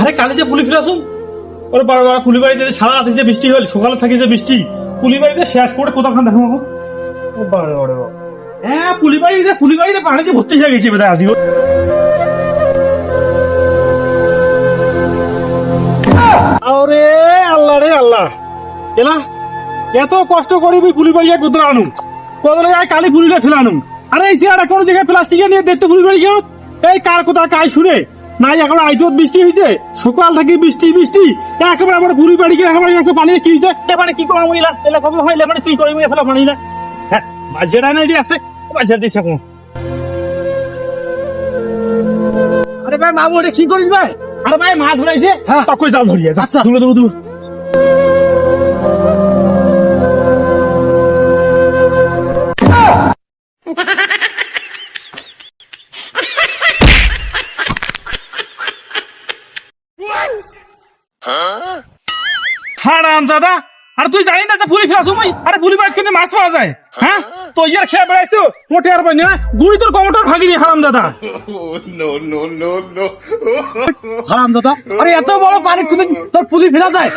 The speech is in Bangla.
আরে, কালে যে পুলি ফিরাসুন ওরে বাবা পুলি বাড়িতে যে সারা রাতে যে বৃষ্টি হল, সকালে থাকি যে বৃষ্টি, পুলি বাড়িতে শেষ করে কোথাও দেখো বাবু। ও বাবা বাবা। হ্যাঁ পুলি বাড়িতে পুলি বাড়িতে পানিতে ভর্তি হয়ে গেছে বোধহয় আজিও আরে আল্লাহ রে, আল্লাহ। এলা, এত কষ্ট করি ওই পুলি বাড়িয়া কুদরা আনু কত জায়গায় কালি পুলিটা ফেলানু আরে, এই চেয়ারটা কোন জায়গায় প্লাস্টিকে নিয়ে দেখতে পুলি বাড়ি কেউ এই কার কোথা কাই শুনে? নাই এখন আইজত বৃষ্টি হয়েছে সকাল থেকে বৃষ্টি বৃষ্টি। একেবারে আমার পুরি বাড়ি গিয়ে একেবারে একটু পানি কি হয়েছে এবারে কি করা মহিলা এলা কবে হইলে মানে তুই করি ফেলা পানি না হ্যাঁ বাজেটা নাই দিয়ে আছে। বাজার দিছে এখন আরে ভাই মামু এটা কি করিস ভাই? আরে ভাই মাছ ধরাইছে। হ্যাঁ। তখন জাল ধরিয়ে আচ্ছা। দূরে দূরে দূরে হারাম দাদা। আরে তুই জানি না যে পুলি ফেলা সময় আরে পুলি বাইক কিনে মাছ পাওয়া যায়। হ্যাঁ? তো ইয়ার খেয়ে বেড়াইতো মোটে আর না? গুড়ি তোর কমটর ভাগি দিয়ে হারাম দাদা। Oh, no, no, no, no. হারাম দাদা। আরে এত বড় পানি তুমি তোর পুলি ফেলা যায়।